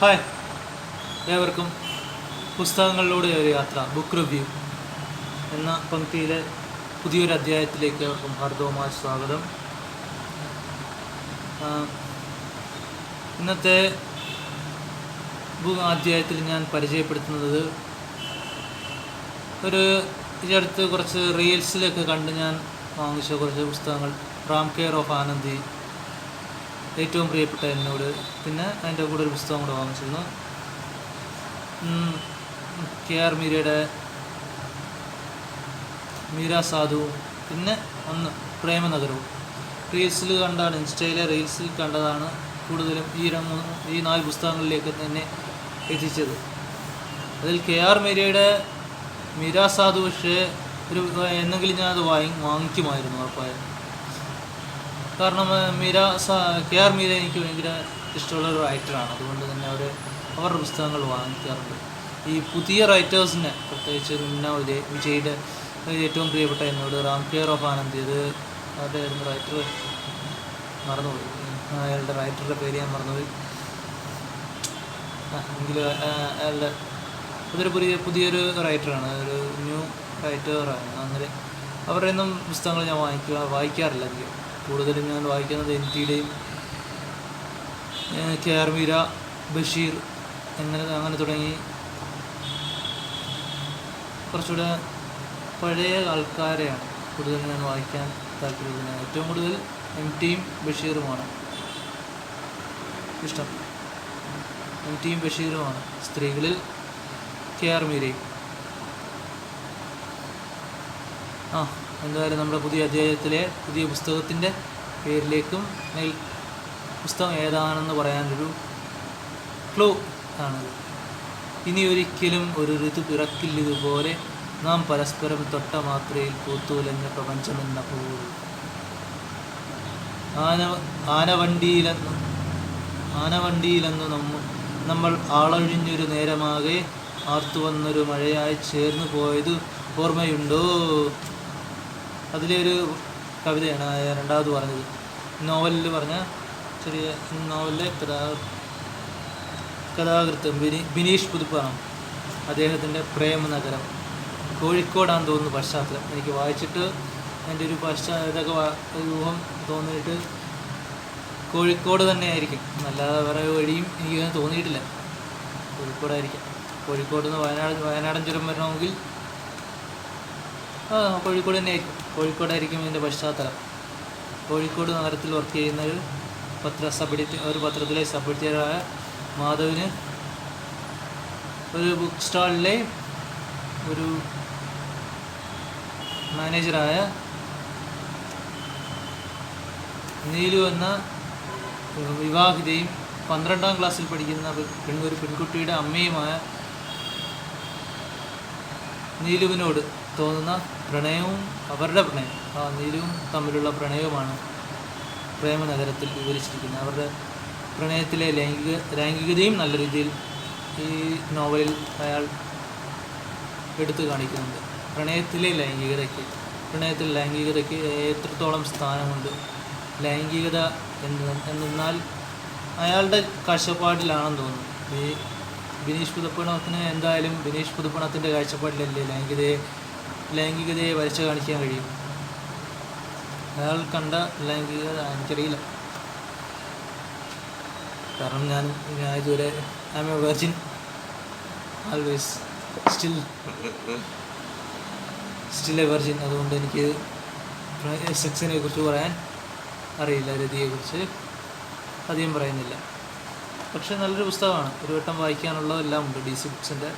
Hi. ഏവർക്കും പുസ്തകങ്ങളിലൂടെ ഒരു യാത്ര ബുക്ക് റിവ്യൂ എന്ന പങ്ക്തിയിലെ പുതിയൊരു അധ്യായത്തിലേക്ക് ഏവർക്കും ഹാർദവുമായ സ്വാഗതം. ഇന്നത്തെ അധ്യായത്തിൽ ഞാൻ പരിചയപ്പെടുത്തുന്നത് ഒരു ഈ അടുത്ത് കുറച്ച് റീൽസിലൊക്കെ കണ്ട് ഞാൻ വാങ്ങിച്ച കുറച്ച് പുസ്തകങ്ങൾ റാം കെയർ ഓഫ് ആനന്ദി ഏറ്റവും പ്രിയപ്പെട്ട എന്നോട് പിന്നെ അതിന്റെ കൂടെ ഒരു പുസ്തകം കൂടെ വാങ്ങിച്ചിരുന്നു. കെ ആർ മീരയുടെ മീര സാധു പിന്നെ ഒന്ന് പ്രേമനഗരവും. റീൽസിൽ കണ്ടാണ് ഇൻസ്റ്റയിലെ റീൽസിൽ കണ്ടതാണ് കൂടുതലും ഈ ര- മൂന്ന് ഈ നാല് പുസ്തകങ്ങളിലേക്ക് തന്നെ എത്തിച്ചത്. അതിൽ കെ ആർ മീരയുടെ മീര സാധു പക്ഷേ ഒരു എന്നെങ്കിലും ഞാനത് വാങ്ങി വാങ്ങിക്കുമായിരുന്നു ഉറപ്പായും. കാരണം മീര കെ ആർ മീര എനിക്ക് ഭയങ്കര ഇഷ്ടമുള്ള ഒരു റൈറ്ററാണ് അതുകൊണ്ട് തന്നെ അവർ അവരുടെ പുസ്തകങ്ങൾ വാങ്ങിക്കാറുണ്ട്. ഈ പുതിയ റൈറ്റേഴ്സിനെ പ്രത്യേകിച്ച് മുന്ന വിജയ് വിജയുടെ ഏറ്റവും പ്രിയപ്പെട്ട എന്നോട് റാം കെയർ ഓഫ് ആനന്ദ് ഇത് അവരുടെ ആയിരുന്നു റൈറ്റർ മറന്നുപോയി അയാളുടെ റൈറ്ററുടെ പേര് ഞാൻ മറന്നുപോയി. എങ്കിലും അയാളുടെ അതൊരു പുതിയ പുതിയൊരു റൈറ്ററാണ് ഒരു ന്യൂ റൈറ്ററാണ് അങ്ങനെ അവരുടെ ഒന്നും പുസ്തകങ്ങൾ ഞാൻ വായിക്കുക വായിക്കാറില്ല അധികം. കൂടുതലും ഞാൻ വായിക്കുന്നത് എൻ ടിയുടെയും കെ ആർ മീര ബഷീർ അങ്ങനെ അങ്ങനെ തുടങ്ങി. കുറച്ചുകൂടെ പഴയ ആൾക്കാരെയാണ് കൂടുതൽ ഞാൻ വായിക്കാൻ താല്പര്യപ്പെടുന്നത്. ഏറ്റവും കൂടുതൽ എം ടിയും ബഷീറുമാണ്. ഇഷ്ടം. എം ടിയും ബഷീറുമാണ്. സ്ത്രീകളിൽ കെ ആർ മീരയും ആ എന്തായാലും നമ്മുടെ പുതിയ അധ്യായത്തിലെ പുതിയ പുസ്തകത്തിന്റെ പേരിലേക്കും മേൽ പുസ്തകം ഏതാണെന്ന് പറയാനൊരു ക്ലൂ ആണ്. ഇനി ഒരിക്കലും ഒരു ഋതു പിറക്കില്ലതുപോലെ നാം പരസ്പരം തൊട്ട മാത്രയിൽ പൂത്തുലഞ്ഞ പ്രപഞ്ചമെന്ന പൂ ആന ആനവണ്ടിയിലെന്ന് ആനവണ്ടിയിലെന്ന് നമ്മ നമ്മൾ ആളൊഴിഞ്ഞൊരു നേരമാകെ ആർത്തു വന്നൊരു മഴയായി ചേർന്നു പോയത് ഓർമ്മയുണ്ടോ? അതിലെ ഒരു കവിതയാണ് രണ്ടാമത് പറഞ്ഞത്. നോവലിൽ പറഞ്ഞ ചെറിയ നോവലിലെ കഥാ കഥാകൃത്ത് ബിനി ബിനീഷ് പുതുപ്പാണ്. അദ്ദേഹത്തിന്റെ പ്രേമനഗരം. കോഴിക്കോടാന്ന് തോന്നുന്നു പശ്ചാത്തലം. എനിക്ക് വായിച്ചിട്ട് എന്റെ ഒരു പശ്ചാ ഇതൊക്കെ ഊഹം തോന്നിയിട്ട് കോഴിക്കോട് തന്നെ ആയിരിക്കും അല്ലാതെ വേറെ വഴിയും എനിക്ക് അങ്ങനെ തോന്നിയിട്ടില്ല. കോഴിക്കോടായിരിക്കും. കോഴിക്കോട് നിന്ന് വയനാട് വയനാടൻ ചുരം വരണമെങ്കിൽ കോഴിക്കോട് തന്നെ ആയിരിക്കും. കോഴിക്കോടായിരിക്കും ഇതിന്റെ പശ്ചാത്തലം. കോഴിക്കോട് നഗരത്തിൽ വർക്ക് ചെയ്യുന്ന ഒരു പത്ര സബ് ഒരു പത്രത്തിലെ സബ് എഡിറ്ററായ മാധവിന് ഒരു ബുക്ക് സ്റ്റാളിലെ ഒരു മാനേജറായ നീലു എന്ന വിവാഹിതയും പന്ത്രണ്ടാം ക്ലാസ്സിൽ പഠിക്കുന്ന പെൺ ഒരു പെൺകുട്ടിയുടെ അമ്മയുമായ നീലുവിനോട് തോന്നുന്ന പ്രണയവും അവരുടെ പ്രണയം ആ നീലുവും തമ്മിലുള്ള പ്രണയവുമാണ് പ്രേമനഗരത്തിൽ വിവരിച്ചിരിക്കുന്നത്. അവരുടെ പ്രണയത്തിലെ ലൈംഗിക ലൈംഗികതയും നല്ല രീതിയിൽ ഈ നോവലിൽ അയാൾ എടുത്തു കാണിക്കുന്നുണ്ട്. പ്രണയത്തിലെ ലൈംഗികതയ്ക്ക് പ്രണയത്തിൽ ലൈംഗികതയ്ക്ക് എത്രത്തോളം സ്ഥാനമുണ്ട്? ലൈംഗികത എന്ന് എന്നാൽ അയാളുടെ കാഴ്ചപ്പാടിലാണെന്ന് തോന്നുന്നു. ഈ ബിനീഷ് പുതുപ്പണത്തിന് എന്തായാലും ബിനീഷ് പുതുപ്പണത്തിന്റെ കാഴ്ചപ്പാടിലല്ലേ ലൈംഗികതയെ ലൈംഗികതയെ വരച്ചു കാണിക്കാൻ കഴിയും. അയാൾ കണ്ട ലൈംഗികത എനിക്കറിയില്ല. കാരണം ഞാൻ ഞാൻ ഇതുവരെ I am a virgin always still still a virgin അതുകൊണ്ട് എനിക്ക് സെക്സിനെ കുറിച്ച് പറയാൻ അറിയില്ല രതിയെക്കുറിച്ച് അധികം പറയുന്നില്ല. പക്ഷേ നല്ലൊരു പുസ്തകമാണ്. ഒരു വട്ടം വായിക്കാനുള്ളതെല്ലാം ഉണ്ട്. ഡി സി ബുക്സിന്റെ.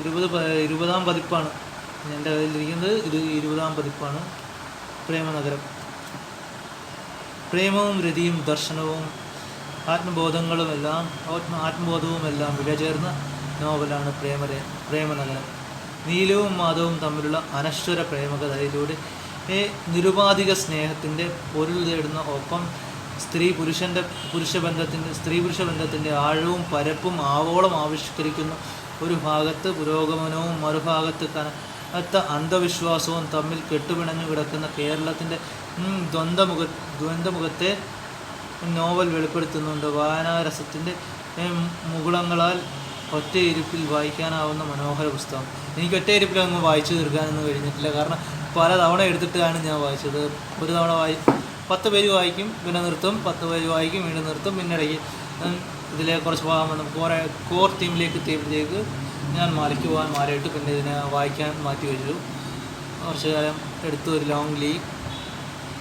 ഇരുപത് ഇരുപതാം പതിപ്പാണ്. എന്റെ കയ്യിലിരിക്കുന്നത് ഇത് ഇരുപതാം പതിപ്പാണ്. പ്രേമനഗരം. പ്രേമവും രതിയും ദർശനവും ആത്മബോധങ്ങളും ആത്മബോധങ്ങളുമെല്ലാം ആത്മ ആത്മബോധവുമെല്ലാം വിലചേർന്ന നോവലാണ് പ്രേമര പ്രേമനഗരം. നീലവും മാധവും തമ്മിലുള്ള അനശ്വര പ്രേമകഥയിലൂടെ നിരുപാധിക സ്നേഹത്തിന്റെ പൊരുൾ തേടുന്ന ഒപ്പം സ്ത്രീ പുരുഷന്റെ പുരുഷബന്ധത്തിന്റെ സ്ത്രീ പുരുഷ ബന്ധത്തിന്റെ ആഴവും പരപ്പും ആവോളം ആവിഷ്കരിക്കുന്ന ഒരു ഭാഗത്ത് പുരോഗമനവും മറുഭാഗത്ത് കനത്ത അന്ധവിശ്വാസവും തമ്മിൽ കെട്ടുപിണഞ്ഞു കിടക്കുന്ന കേരളത്തിന്റെ ദ്വന്ദ്മുഖ ദ്വന്ദ്മുഖത്തെ നോവൽ വെളിപ്പെടുത്തുന്നുണ്ട്. വായനാരസത്തിന്റെ മുകുളങ്ങളാൽ ഒറ്റയിരുപ്പിൽ വായിക്കാനാവുന്ന മനോഹര പുസ്തകം. എനിക്ക് ഒറ്റയിരുപ്പിൽ അങ്ങ് വായിച്ചു തീർക്കാനൊന്നും കഴിഞ്ഞിട്ടില്ല. കാരണം പല തവണ എടുത്തിട്ടാണ് ഞാൻ വായിച്ചത്. ഒരു തവണ വായി പത്ത് പേര് വായിക്കും പിന്നെ നിർത്തും. പത്ത് പേജ് വായിക്കും വീണ്ടും നിർത്തും. പിന്നെ ഇടയ്ക്ക് ഇതിലെ കുറച്ച് ഭാഗം വന്നു കോർ തീമിലേക്ക് എത്തിയപ്പോഴത്തേക്ക് ഞാൻ മലയ്ക്ക് പോകാൻ മാറിയിട്ട് പിന്നെ ഇതിനെ വായിക്കാൻ മാറ്റി വെച്ചു. കുറച്ച് കാലം എടുത്തു ഒരു ലോങ് ലീവ്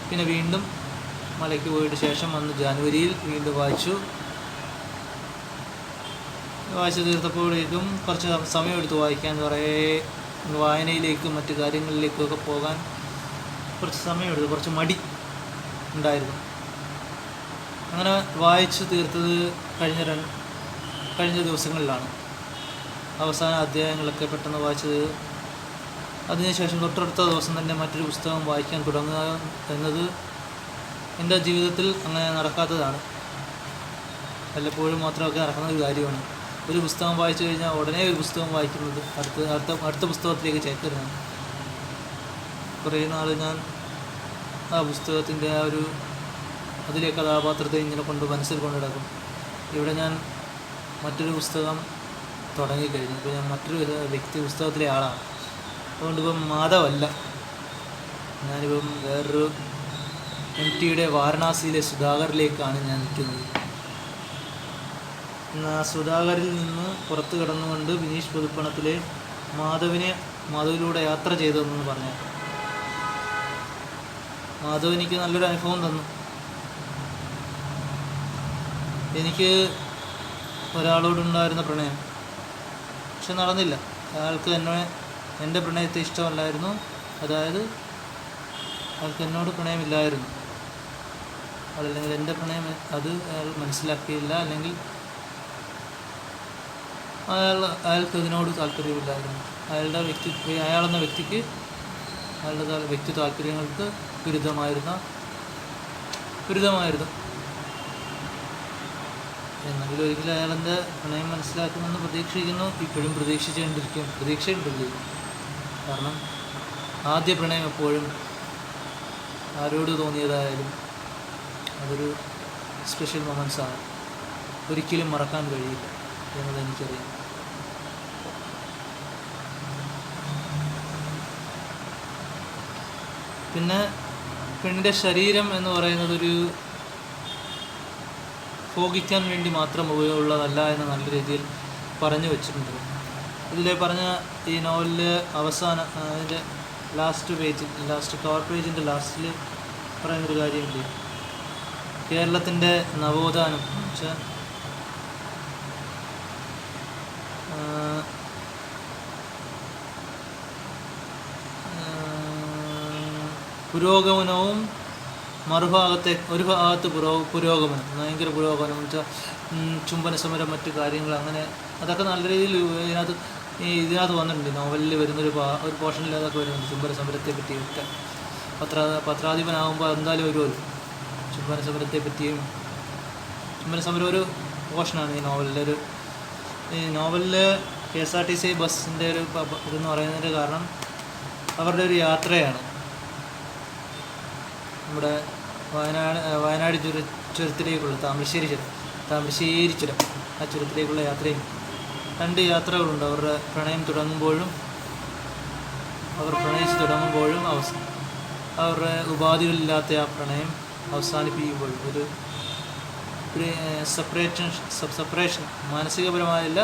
പിന്നെ വീണ്ടും മലയ്ക്ക് പോയിട്ട് ശേഷം വന്ന് ജാനുവരിയിൽ വീണ്ടും വായിച്ചു. വായിച്ചു തീർത്തപ്പോഴേക്കും കുറച്ച് സമയമെടുത്ത് വായിക്കാൻ കുറേ വായനയിലേക്കും മറ്റു കാര്യങ്ങളിലേക്കുമൊക്കെ പോകാൻ കുറച്ച് സമയമെടുത്തു കുറച്ച് മടി ഉണ്ടായിരുന്നു. അങ്ങനെ വായിച്ചു തീർത്തത് കഴിഞ്ഞ കഴിഞ്ഞ ദിവസങ്ങളിലാണ്. അവസാന അധ്യായങ്ങളൊക്കെ പെട്ടെന്ന് വായിച്ചത് അതിനുശേഷം തൊട്ടടുത്ത ദിവസം തന്നെ മറ്റൊരു പുസ്തകം വായിക്കാൻ തുടങ്ങുക എന്നത് എന്റെ ജീവിതത്തിൽ അങ്ങനെ നടക്കാത്തതാണ്. വല്ലപ്പോഴും മാത്രമൊക്കെ നടക്കുന്ന ഒരു കാര്യമാണ്. ഒരു പുസ്തകം വായിച്ചു കഴിഞ്ഞാൽ ഉടനെ ഒരു പുസ്തകം വായിക്കുന്നത് അടുത്ത അടുത്ത അടുത്ത പുസ്തകത്തിലേക്ക് ചേക്കരുതാണ് കുറേ നാൾ ഞാൻ ആ പുസ്തകത്തിന്റെ ആ ഒരു അതിലെ കഥാപാത്രത്തെ ഇങ്ങനെ കൊണ്ട് മനസ്സിൽ കൊണ്ടിടക്കും. ഇവിടെ ഞാൻ മറ്റൊരു പുസ്തകം തുടങ്ങിക്കഴിഞ്ഞു. ഇപ്പോൾ ഞാൻ മറ്റൊരു വിധ വ്യക്തി പുസ്തകത്തിലെ ആളാണ്. അതുകൊണ്ട് ഇപ്പം മാധവല്ല. ഞാനിപ്പം വേറൊരു എം ടിയുടെ വാരണാസിയിലെ സുധാകറിലേക്കാണ് ഞാൻ നിൽക്കുന്നത്. എന്നാൽ സുധാകറിൽ നിന്ന് പുറത്ത് കടന്നുകൊണ്ട് ബിനീഷ് പുതുപ്പണത്തിലെ മാധവിനെ മാധവിലൂടെ യാത്ര ചെയ്തതെന്ന് പറഞ്ഞു മാധവ് എനിക്ക് നല്ലൊരു അനുഭവം തന്നു. എനിക്ക് ഒരാളോടുണ്ടായിരുന്ന പ്രണയം. പക്ഷെ നടന്നില്ല. അയാൾക്ക് എന്നെ എന്റെ പ്രണയത്തെ ഇഷ്ടമല്ലായിരുന്നു. അതായത് അയാൾക്ക് എന്നോട് പ്രണയമില്ലായിരുന്നു. അതല്ലെങ്കിൽ എന്റെ പ്രണയം അത് അയാൾ മനസ്സിലാക്കിയില്ല. അല്ലെങ്കിൽ അയാൾ അയാൾക്ക് അതിനോട് താല്പര്യമില്ലായിരുന്നു. അയാളുടെ വ്യക്തി അയാളെന്ന വ്യക്തിക്ക് അയാളുടെ വ്യക്തി താല്പര്യങ്ങൾക്ക് വിരുദ്ധമായിരുന്ന വിരുദ്ധമായിരുന്നു. എന്നെങ്കിലും ഒരിക്കലും അയാളെന്റെ പ്രണയം മനസ്സിലാക്കുമെന്ന് പ്രതീക്ഷിക്കുന്നു ഇപ്പോഴും പ്രതീക്ഷിച്ചുകൊണ്ടിരിക്കും. പ്രതീക്ഷയുണ്ടല്ലോ? കാരണം ആദ്യ പ്രണയം എപ്പോഴും ആരോട് തോന്നിയതായാലും അതൊരു സ്പെഷ്യൽ മൊമെൻസാണ് ഒരിക്കലും മറക്കാൻ കഴിയില്ല എന്നത് എനിക്കറിയാം പിന്നെ പെണ്ണിന്റെ ശരീരം എന്ന് പറയുന്നത് ഒരു ഭോഗിക്കാൻ വേണ്ടി മാത്രം ഉപയോഗമുള്ളതല്ല എന്ന് നല്ല രീതിയിൽ പറഞ്ഞു വെച്ചിട്ടുണ്ട്. ഇതിൽ പറഞ്ഞ ഈ നോവലിലെ അവസാന അതിന്റെ ലാസ്റ്റ് പേജ് ലാസ്റ്റ് കവർ പേജിന്റെ ലാസ്റ്റിൽ പറയുന്നൊരു കാര്യമുണ്ട്. കേരളത്തിന്റെ നവോത്ഥാനം വെച്ചാൽ പുരോഗമനവും മറുഭാഗത്തെ ഒരു ഭാഗത്ത് പുരോ പുരോഗമനം ഭയങ്കര പുരോഗമനം വെച്ചാൽ ചുംബന സമരം മറ്റു കാര്യങ്ങൾ അങ്ങനെ അതൊക്കെ നല്ല രീതിയിൽ ഇതിനകത്ത് ഈ ഇതിനകത്ത് വന്നിട്ടുണ്ട്. നോവലിൽ വരുന്നൊരു ഒരു പോർഷനിൽ അതൊക്കെ വരുന്നുണ്ട്. ചുംബന സമരത്തെ പറ്റിയൊക്കെ പത്ര പത്രാധിപനാകുമ്പോൾ എന്തായാലും വരുമല്ലോ ചുംബന സമരത്തെ പറ്റിയും ചുംബന സമരം ഒരു പോർഷനാണ് ഈ നോവലിലെ ഒരു ഈ നോവലിൽ K S R T C ബസ്സിന്റെ ഒരു ഇതെന്ന് പറയുന്നതിന്റെ കാരണം അവരുടെ ഒരു യാത്രയാണ്. നമ്മുടെ വയനാട് വയനാട് ചുര ചുരത്തിലേക്കുള്ള താമരശ്ശേരി ചുരം താമരശ്ശേരി ചുരം ആ ചുരത്തിലേക്കുള്ള യാത്രയും രണ്ട് യാത്രകളുണ്ട്. അവരുടെ പ്രണയം തുടങ്ങുമ്പോഴും അവർ പ്രണയിച്ച് തുടങ്ങുമ്പോഴും അവസ അവരുടെ ഉപാധികളില്ലാത്ത ആ പ്രണയം അവസാനിപ്പിക്കുമ്പോഴും ഒരു ഒരു സെപ്പറേഷൻ സെപ്പറേഷൻ മാനസികപരമായല്ല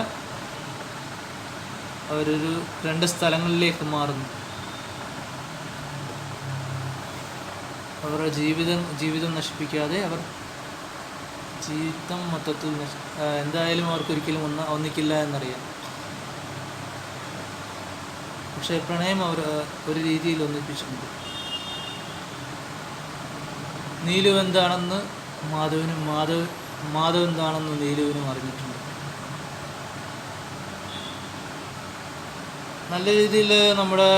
അവരൊരു രണ്ട് സ്ഥലങ്ങളിലേക്ക് മാറുന്നു. അവരുടെ ജീവിതം ജീവിതം നശിപ്പിക്കാതെ അവർ ജീവിതം മൊത്തത്തിൽ എന്തായാലും അവർക്കൊരിക്കലും ഒന്ന് ഒന്ന ഒന്നിക്കില്ല എന്നറിയാം. പക്ഷേ പ്രണയം അവർ ഒരു രീതിയിൽ ഒന്നിപ്പിച്ചിട്ടുണ്ട്. നീലു എന്താണെന്ന് മാധവനും മാധവ് മാധവ് എന്താണെന്ന് നീലുവിനും അറിഞ്ഞിട്ടുണ്ട്. നല്ല രീതിയിൽ നമ്മുടെ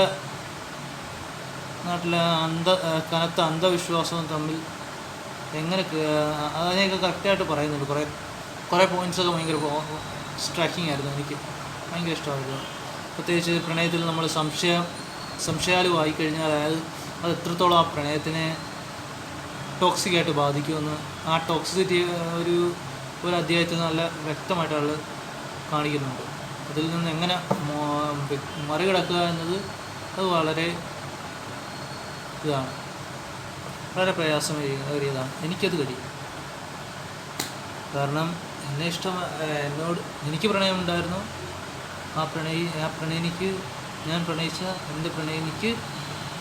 നാട്ടിലെ അന്ധ കനത്ത അന്ധവിശ്വാസവും തമ്മിൽ എങ്ങനെ അതിനെയൊക്കെ കറക്റ്റായിട്ട് പറയുന്നുണ്ട്. കുറേ കുറേ പോയിന്റ്സൊക്കെ ഭയങ്കര സ്ട്രൈക്കിംഗ് ആയിരുന്നു എനിക്ക്. ഭയങ്കര ഇഷ്ടമായിരുന്നു. പ്രത്യേകിച്ച് പ്രണയത്തിൽ നമ്മൾ സംശയം സംശയാലുമായി കഴിഞ്ഞാൽ അതായത് അത് എത്രത്തോളം ആ പ്രണയത്തിനെ ടോക്സിക്കായിട്ട് ബാധിക്കുമെന്ന് ആ ടോക്സിസിറ്റി ഒരു ഒരു അധ്യായത്തിൽ നല്ല വ്യക്തമായിട്ട് ആൾ കാണിക്കുന്നുണ്ട്. അതിൽ നിന്ന് എങ്ങനെ മറികടക്കുക എന്നത് അത് വളരെ ഇതാണ് വളരെ പ്രയാസമേറിയതാണ് എനിക്കത് കഴിയും കാരണം എന്നെ ഇഷ്ടം എന്നോട് എനിക്ക് പ്രണയം ഉണ്ടായിരുന്നു. ആ പ്രണയി ആ പ്രണയിനിക്ക് ഞാൻ പ്രണയിച്ച എന്റെ പ്രണയിനിക്ക്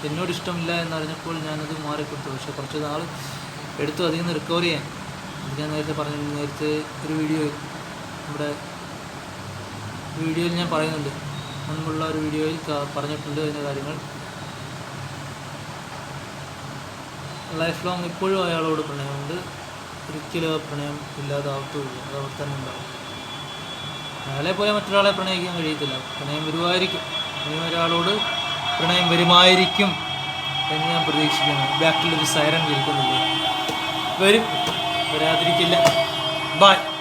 എന്നോട് ഇഷ്ടമില്ല എന്നറിഞ്ഞപ്പോൾ ഞാനത് മാറിക്കൊടുത്തു. പക്ഷെ കുറച്ച് നാൾ എടുത്തു. അതിൽ നിന്ന് റിക്കവർ ചെയ്യാൻ. ഞാൻ നേരത്തെ പറഞ്ഞു നേരത്തെ ഒരു വീഡിയോയിൽ നമ്മുടെ വീഡിയോയിൽ ഞാൻ പറയുന്നുണ്ട്. മുൻപുള്ള ഒരു വീഡിയോയിൽ പറഞ്ഞിട്ടുണ്ട് അതിന്റെ കാര്യങ്ങൾ. ലൈഫ് ലോങ് ഇപ്പോഴും അയാളോട് പ്രണയമുണ്ട്. ഒരിക്കലും ആ പ്രണയം ഇല്ലാതാവത്തുമില്ല. അത് അവിടെ തന്നെ ഉണ്ടാവും. അയാളെ പോലെ മറ്റൊരാളെ പ്രണയിക്കാൻ കഴിയത്തില്ല. പ്രണയം വരുമായിരിക്കും. ഇനി ഒരാളോട് പ്രണയം വരുമായിരിക്കും എന്ന് ഞാൻ പ്രതീക്ഷിക്കുന്നു. ബാക്കിലൊരു സൈറൻ കേൾക്കുന്നില്ല? വരും. വരാതിരിക്കില്ല. ബായ്